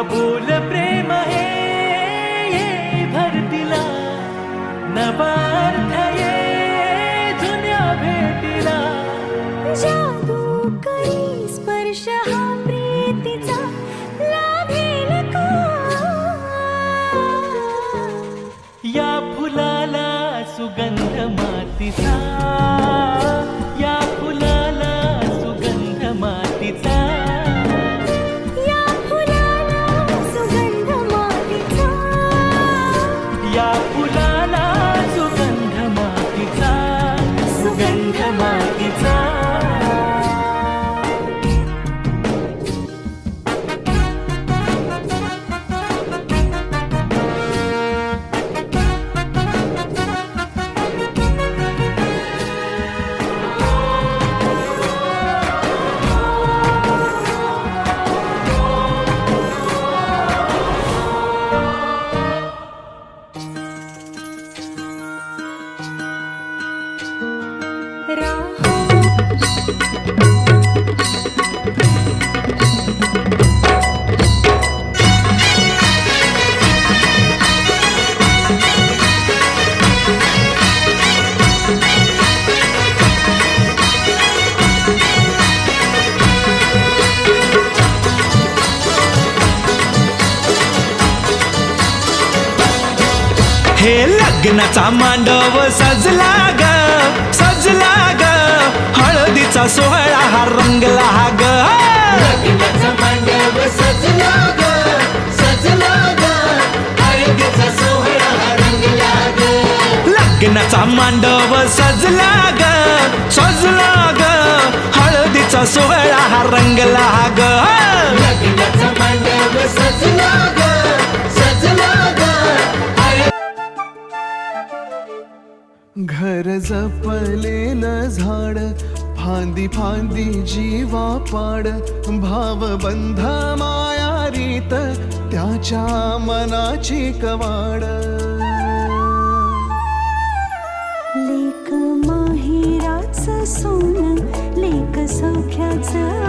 आपलं प्रेम हे ये भरतीला नवार्थ ये जुन्या भेटीला जादू करी स्पर्श हा प्रीतीचा लाभेल का? या फुलाला सुगंध मातीचा। हे लग्नाचा मांडव सजला ग सजला ग. हळदीचा सोहळा हा रंगला ग. लग्नाचा मांडव सजला ग सजला ग. हळदीचा सोहळा हा रंगला ग. लग्नाचा मांडव सजला ग सजला ग. हळदीचा सोहळा हा रंगला घर जपलेलं झाड फांदी फांदी जीवा पाड. भावबंध माया रीत त्याच्या मनाची कवाड. लेख माहिराच सोन लेख सौख्याचं